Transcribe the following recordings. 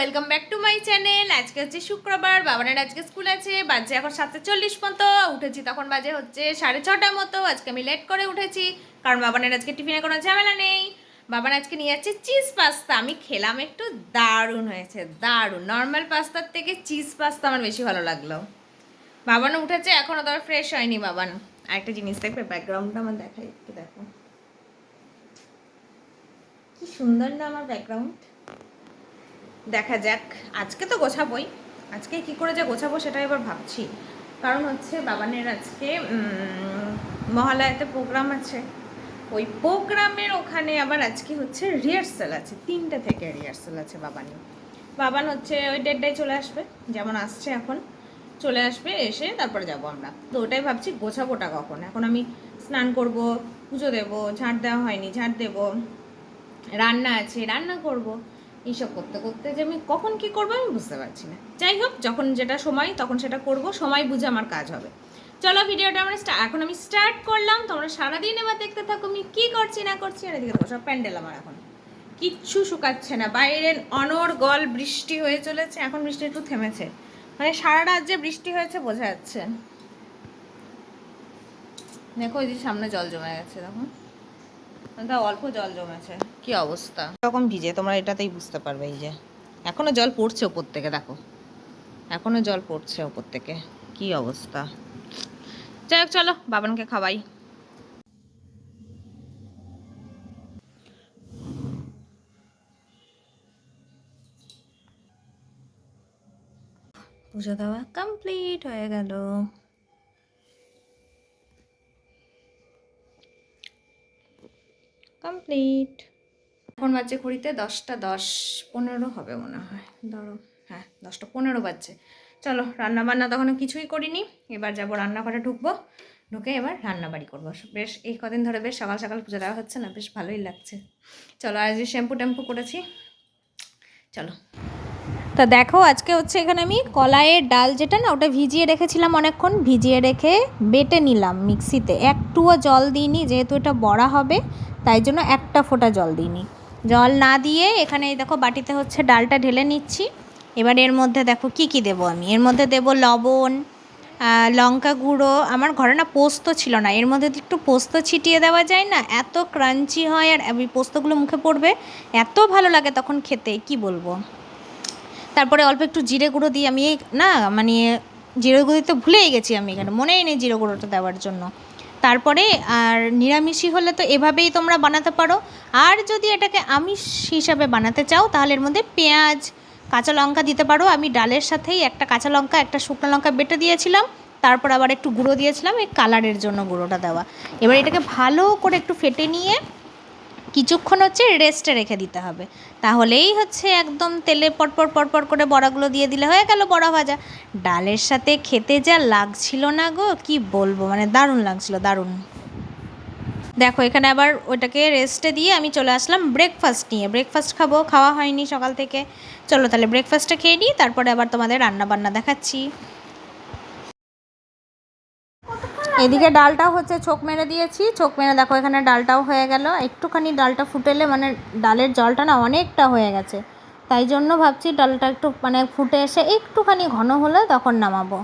Welcome back to my channel আজকে হচ্ছে শুক্রবার, বাবানের আজকে স্কুল আছে। বাজে এখন সাতটা চল্লিশ মতো, উঠেছি তখন বাজে হচ্ছে সাড়ে ছটার মতো। আজকে আমি লেট করে উঠেছি, কারণ বাবানের আজকে টিফিনে কোনো ঝামেলা নেই। বাবান আজকে নিয়ে যাচ্ছে চিজ পাস্তা আমি খেলাম একটু, দারুণ হয়েছে, দারুণ। নর্মাল পাস্তার থেকে চিজ পাস্তা আমার বেশি ভালো লাগল। বাবানও উঠেছে এখনও তবে ফ্রেশ হয়নি বাবান। আরেকটা জিনিস দেখবে ব্যাকগ্রাউন্ডটা আমার দেখাই, একটু দেখো। কি সুন্দর না আমার ব্যাকগ্রাউন্ড দেখা যাক, আজকে তো গোছাবোই। আজকে কি করে যে গোছাবো সেটা এবার ভাবছি। কারণ হচ্ছে বাবানের আজকে মহালয়াতে প্রোগ্রাম আছে। ওই প্রোগ্রামের ওখানে আবার আজকে হচ্ছে রিহার্সাল আছে। তিনটে থেকে রিহার্সাল আছে বাবানের। বাবান হচ্ছে ওই ডেটটাই চলে আসবে, যেমন আসছে এখন। চলে আসবে, এসে তারপরে যাব আমরা। তো ওটাই ভাবছি, গোছাবোটা কখন? এখন আমি স্নান করব, পুজো দেবো, ঝাঁট দেওয়া হয়নি, ঝাঁট দেবো। রান্না আছে, রান্না করব। এইসব করতে করতে যে আমি কখন কি করব আমি বুঝতে পারছি না। যাই হোক, যখন যেটা সময়, তখন সেটা করব, সময় বুঝে আমার কাজ হবে। চলো ভিডিওটা আমরা এখন আমি স্টার্ট করলাম, তোমরা সারাদিন এবার দেখতে থাকো আমি কী করছি, না করছি, আর এদিকে সব প্যান্ডেল আমার এখন। কিচ্ছু শুকাচ্ছে না বাইরে অনর্গল বৃষ্টি হয়ে চলেছে, এখন বৃষ্টি একটু থেমেছে। মানে সারা রাত যে বৃষ্টি হয়েছে বোঝা যাচ্ছে। দেখো ওই যে সামনে জল জমে গেছে, দেখো। তা অল্প জল জমেছে। কি অবস্থা? এরকম ভিজে তোমরা এটাতেই বুঝতে পারবে এই যে। এখনও জল পড়ছে ওপর থেকে দেখো। এখনও জল পড়ছে ওপর থেকে। কি অবস্থা? যাই হোক চলো বাবানকে খাওয়াই। পুজো দেওয়া কমপ্লিট হয়ে গেল। কমপ্লিট। এখন বাজছে ঘড়িতে দশটা দশ পনেরো হবে মনে হয়। ধরো হ্যাঁ দশটা পনেরো বাজছে। চলো রান্না বান্না তখন কিছুই করিনি। এবার যাব রান্নাঘরে ঢুকবো। ঢুকে এবার রান্নাবাড়ি করব। বেশ এই কদিন ধরে বেশ সকাল সকাল পুজো দেওয়া হচ্ছে না বেশ ভালোই লাগছে। চলো আজ শ্যাম্পু ট্যাম্পু করেছি। চলো। তা দেখো আজকে হচ্ছে এখানে আমি কলাইয়ের ডাল যেটা না ওটা ভিজিয়ে রেখেছিলাম অনেকক্ষণ। ভিজিয়ে রেখে বেটে নিলাম মিক্সিতে। একটুও জল দিইনি যেহেতু এটা বড়া হবে। তাই জন্য একটা ফোঁটা জল দিইনি। জল না দিয়ে এখানে দেখো বাটিতে হচ্ছে ডালটা ঢেলে নিচ্ছি। এবার এর মধ্যে দেখো কি কি দেবো আমি? এর মধ্যে দেবো লবণ লঙ্কা গুঁড়ো। আমার ঘরে না পোস্ত ছিল না। এর মধ্যে একটু পোস্ত ছিটিয়ে দেওয়া যায় না? এত ক্রাঞ্চি হয় আর ওই পোস্তগুলো মুখে পড়বে। এত ভালো লাগে তখন খেতে, কি বলব? তারপরে অল্প একটু জিরে গুঁড়ো দিয়ে আমি না মানে জিরে গুঁড়ো দিতে ভুলেই গেছি আমি এখানে। মনেই নেই জিরে গুঁড়োটা দেওয়ার জন্য। তারপরে আর নিরামিষি হলে তো এভাবেই তোমরা বানাতে পারো। আর যদি এটাকে আমিষ হিসাবে বানাতে চাও, তাহলে এর মধ্যে পেঁয়াজ, কাঁচা লঙ্কা দিতে পারো। আমি ডালের সাথেই একটা কাঁচা লঙ্কা, একটা শুকনো লঙ্কা বেটে দিয়েছিলাম। তারপর আবার একটু গুঁড়ো দিয়েছিলাম, এই কালারের জন্য গুঁড়োটা দেওয়া। এবার এটাকে ভালো করে একটু ফেটে নিয়ে কিছুক্ষণ হচ্ছে রেস্টে রেখে দিতে হবে। তাহলেই হচ্ছে একদম তেলে পটপট পটপট করে বড়াগুলো দিয়ে দিলে হয়ে গেল বড়া ভাজা। ডালের সাথে খেতে যা লাগছিল না গো, কি বলব? মানে দারুণ লাগছিল, দারুণ। দেখো, এখানে আবার ওটাকে রেস্টে দিয়ে আমি চলে আসলাম ব্রেকফাস্ট নিয়ে। ব্রেকফাস্ট খাব, খাওয়া হয়নি সকাল থেকে। চলো তাহলে ব্রেকফাস্টটা খেয়ে নিই, তারপরে আবার তোমাদের রান্না বান্না দেখাচ্ছি। এদিকে ডালটাও হচ্ছে চোখ মেরে দিয়েছি। চোখ মেরে দেখো এখানে ডালটাও হয়ে গেল। একটুখানি ডালটা ফুটেলে মানে ডালের জলটা না অনেকটা হয়ে গেছে। তাই জন্য ভাবছি ডালটা একটু মানে ফুটে এসে একটুখানি ঘন হলে তখন নামাবো।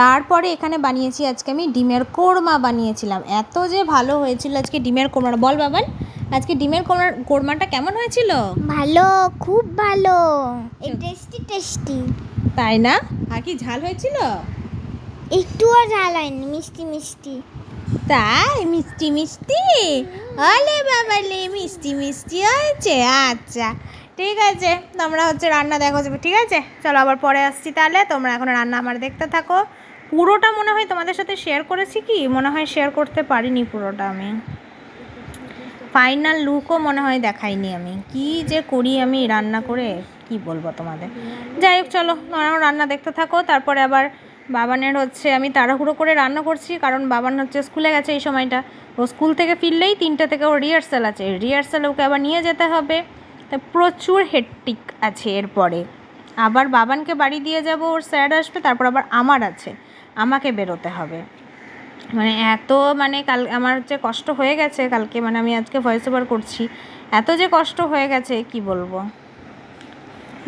তারপরে এখানে বানিয়েছি আজকে আমি ডিমের কোরমা বানিয়েছিলাম। এত যে ভালো হয়েছিল আজকে ডিমের কোরমাটা বল বাবান, আজকে ডিমের কোরমা কোরমাটা কেমন হয়েছিল? ভালো, খুব ভালো। টেস্টি টেস্টি তাই না? আর কি ঝাল হয়েছিল? একটুও ঝাল হয়নি মিষ্টি মিষ্টি। তাই? মিষ্টি মিষ্টি? আলে বাবালে মিষ্টি মিষ্টি হয়েছে আচ্ছা। ঠিক আছে তোমরা হচ্ছে রান্না দেখো যাবে ঠিক আছে? চলো আবার পরে আসছি তাহলে তোমরা এখন রান্না আমার দেখতে থাকো। পুরোটা মনে হয় তোমাদের সাথে শেয়ার করেছি কি? মনে হয় শেয়ার করতে পারিনি পুরোটা আমি। ফাইনাল লুকও মনে হয় দেখাইনি আমি। কি যে করি আমি রান্না করে? কি বলব তোমাদের? যাই হোক, চলো, তোমরা রান্না দেখতে থাকো। তারপরে আবার বাবানের হচ্ছে, আমি তাড়াহুড়ো করে রান্না করছি, কারণ বাবান হচ্ছে স্কুলে গেছে এই সময়টা। ও স্কুল থেকে ফিরলেই তিনটে থেকে ওর রিহার্সাল আছে। রিহার্সাল ওকে আবার নিয়ে যেতে হবে। তা প্রচুর হেট্টিক আছে এরপরে। আবার বাবানকে বাড়ি দিয়ে যাব, ওর স্যার আসবে, তারপর আবার আমার আছে। আমাকে বেরোতে হবে। মানে এত মানে কাল, আমার যে কষ্ট হয়ে গেছে, কালকে মানে আমি আজকে ভয়েস ওভার করছি। এত যে কষ্ট হয়ে গেছে, কি বলব?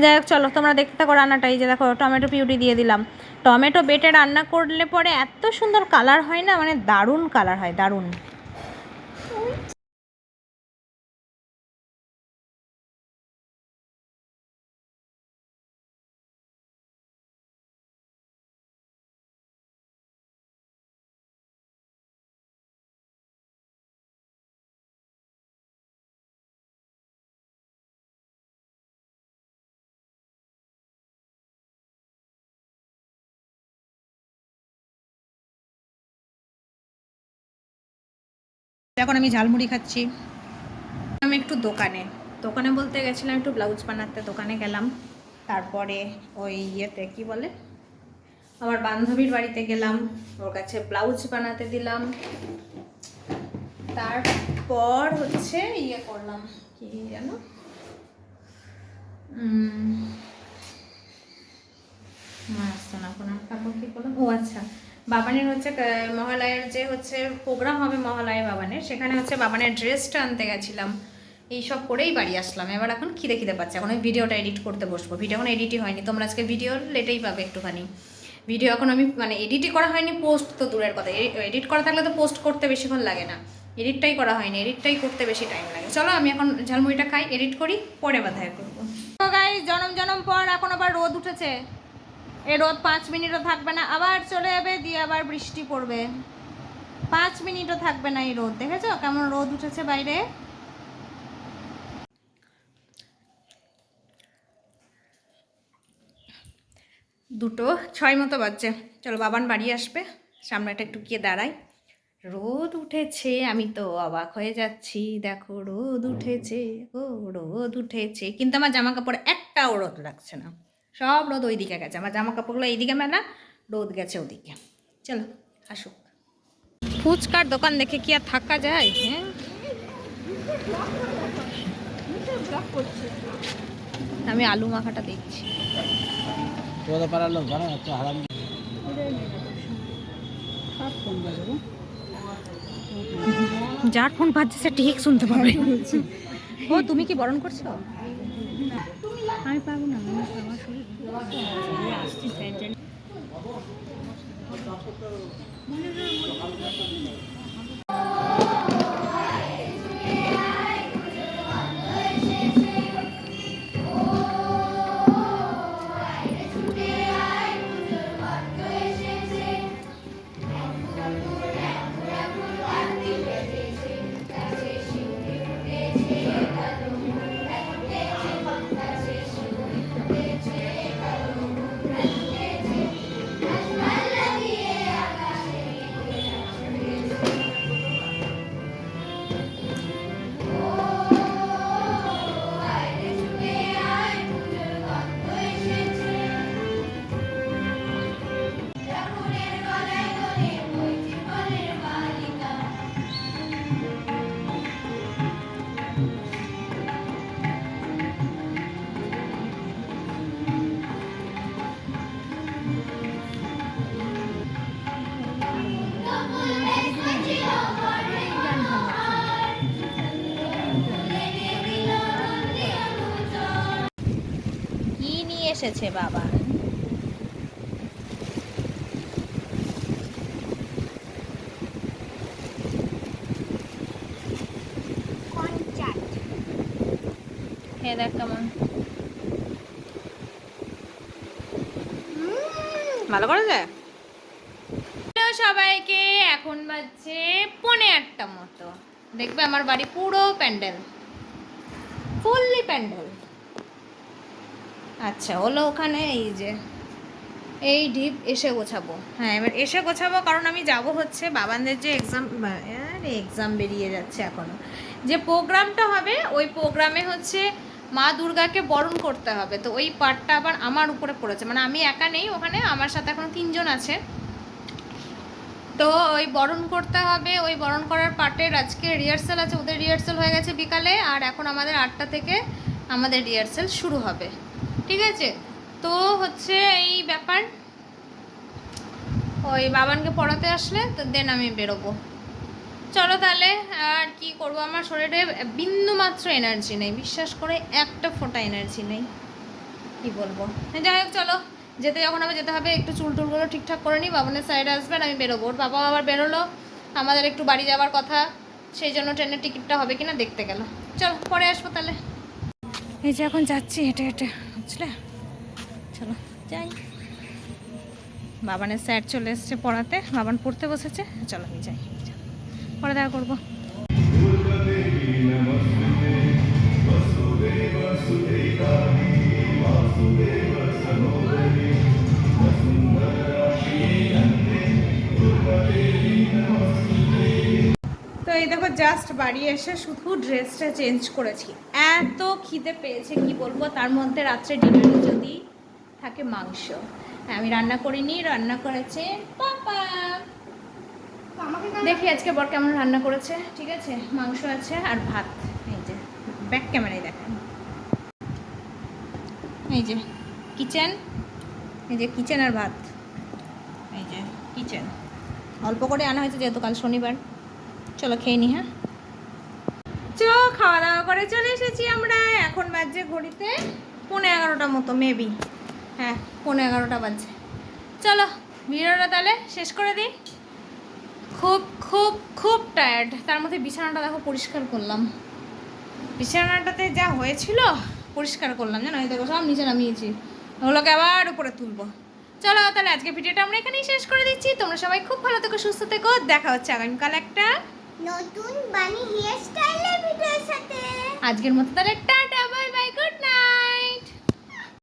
যাই হোক, চলো, তোমরা দেখতে থাকো রান্নাটাই যে দেখো, টমেটো পিউটি দিয়ে দিলাম। টমেটো বেটে রান্না করলে পরে এত সুন্দর কালার হয় না? মানে দারুণ কালার হয়, দারুণ। এখন আমি ঝালমুড়ি খাচ্ছি। আমি একটু দোকানে। দোকানে বলতে গেছিলাম একটু ব্লাউজ বানাতে, দোকানে গেলাম। তারপরে ওই ইয়েতে, কি বলে? আমার বান্ধবীর বাড়িতে গেলাম, ওর কাছে ব্লাউজ বানাতে দিলাম। তারপর হচ্ছে ইয়ে করলাম, কি যেন? আমার আসছে না, কোনো তারপর কি করলাম ও আচ্ছা। বাবানের হচ্ছে মহালয়ের যে হচ্ছে প্রোগ্রাম হবে মহালয়ে বাবানের, সেখানে হচ্ছে বাবানের ড্রেসটা আনতে গেছিলাম। এইসব করেই বাড়ি আসলাম। এবার এখন খিদে খিদে পাচ্ছে। এখন ওই ভিডিওটা এডিট করতে বসবো। ভিডিও এখন এডিটই হয়নি। তোমরা আজকে ভিডিও লেটেই পাবে একটুখানি। ভিডিও এখন আমি মানে এডিটই করা হয়নি পোস্ট তো দূরের কথা। এডিট করা থাকলে তো পোস্ট করতে বেশিক্ষণ লাগে না। এডিটটাই করা হয়নি। এডিটটাই করতে বেশি টাইম লাগে। চলো, আমি এখন ঝালমুড়িটা খাই এডিট করি, পরে বাধায় করব জনম জনম পর এখন আবার রোদ উঠেছে। এই রোদ পাঁচ মিনিটও থাকবে না, আবার চলে যাবে, দিয়ে আবার বৃষ্টি পড়বে। পাঁচ মিনিটও থাকবে না এই রোদ, দেখেছ? কেমন রোদ উঠেছে বাইরে? দুটো, ছয় মতো বাজছে। চলো, বাবান বাড়ি আসবে, সামনেটা একটু গিয়ে দাঁড়াই। রোদ উঠেছে, আমি তো অবাক হয়ে যাচ্ছি। দেখো, রোদ উঠেছে, ও রোদ উঠেছে। কিন্তু আমার জামা কাপড় একটাও রোদ লাগছে না। সব রোদ ওই দিকে গেছে। আমার জামা কাপড়গুলো এইদিকে মেলা রোদ গেছে ওদিকে। চলো আসুক ফুচকার দোকান দেখে কি আর থাকা যায় হ্যাঁ? আমি আলু মাখাটা দেখছি। যার ফোন বাজছে সে ঠিক শুনতে পাবে। ও তুমি কি বরণ করছ? আমি পাবো না আমার শরীর কি এসেছে বাবা। দেখ কেমন। ভালো করে যায় সবাইকে এখন বাজছে পৌনে আটটা মতো। দেখবে আমার বাড়ি পুরো প্যান্ডেল। ফুললি প্যান্ডেল। আচ্ছা হলো ওখানে এই যে, এই ডিপ এসে গোছাবো। হ্যাঁ এবার এসে গোছাবো কারণ আমি যাব হচ্ছে বাবানদের যে এক্সাম এক্সাম বেরিয়ে যাচ্ছে এখনও যে প্রোগ্রামটা হবে, ওই প্রোগ্রামে হচ্ছে মা দুর্গাকে বরণ করতে হবে। তো ওই পার্টটা আবার আমার উপরে পড়েছে। মানে আমি একা নেই ওখানে, আমার সাথে এখন তিনজন আছে। তো ওই বরণ করতে হবে, ওই বরণ করার পার্টের আজকে রিহার্সাল আছে, ওদের রিহার্সাল হয়ে গেছে বিকালে, আর এখন আমাদের আটটা থেকে আমাদের রিহার্সাল শুরু হবে। ঠিক আছে? তো হচ্ছে এই ব্যাপার। ওই বাবানকে পড়াতে আসলে, তো দেন আমি বেরোবো। চলো তাহলে, আর কি করব? আমার শরীরে বিন্দু মাত্র এনার্জি নেই। বিশ্বাস করে একটা ফোঁটা এনার্জি নেই। কি বলব? যাই হোক, চলো। যেতে যখন হবে, যেতে হবে। একটু চুল টুলগুলো ঠিকঠাক করে নিই বাবানের সাইডে আসবেন আমি বেরোবো। ওর বাবা আবার বেরোলো। আমাদের একটু বাড়ি যাওয়ার কথা। সেই জন্য ট্রেনের টিকিটটা হবে কিনা দেখতে গেল। চলো, পরে আসব তাহলে। এই যে এখন যাচ্ছি হেঁটে হেঁটে। বুঝলে? চলো, যাই। বাবানের স্যার চলে এসছে পড়াতে, বাবান পড়তে বসেছে, চলো আমি যাই। পরে দেখা করব। দেখো জাস্ট বাড়ি এসে শুধু ড্রেসটা চেঞ্জ করেছি। এত খিদে পেয়েছে কি বলব? তার মধ্যে রাত্রে ডিনারে যদি থাকে মাংস। হ্যাঁ, আমি রান্না করিনি রান্না করেছে পাপা। দেখি আজকে বর কেমন রান্না করেছে। ঠিক আছে মাংস আছে আর ভাত। এই যে ব্যাক ক্যামেরায় দেখেন এই যে কিচেন এই যে কিচেন আর ভাত। এই যে কিচেন অল্প করে আনা হয়েছে যেহেতু কাল শনিবার। চলো খেয়ে নি হ্যাঁ? চ খাওয়া দাওয়া করে চলে এসেছি আমরা। এখন বাজছে ঘড়িতে পৌনে এগারোটা মতো মেবি হ্যাঁ পৌনে এগারোটা বাজছে। চলো, ভিডিওটা তাহলে শেষ করে দিই। খুব খুব খুব টায়ার্ড তার মধ্যে বিছানাটা দেখো পরিষ্কার করলাম। বিছানাটাতে যা হয়েছিল, পরিষ্কার করলাম, জানো? এই দেখো, সব নিচে নামিয়েছি। ওগুলোকে আবার উপরে তুলবো। চলো, তাহলে আজকে ভিডিওটা আমরা এখানেই শেষ করে দিচ্ছি। তোমরা সবাই খুব ভালো থেকো, সুস্থ থেকো। দেখা হচ্ছে আগামীকাল একটা নতুন বানি হেয়ার স্টাইলের ভিডিওর সাথে। আজকের মতো তাহলে টাটা।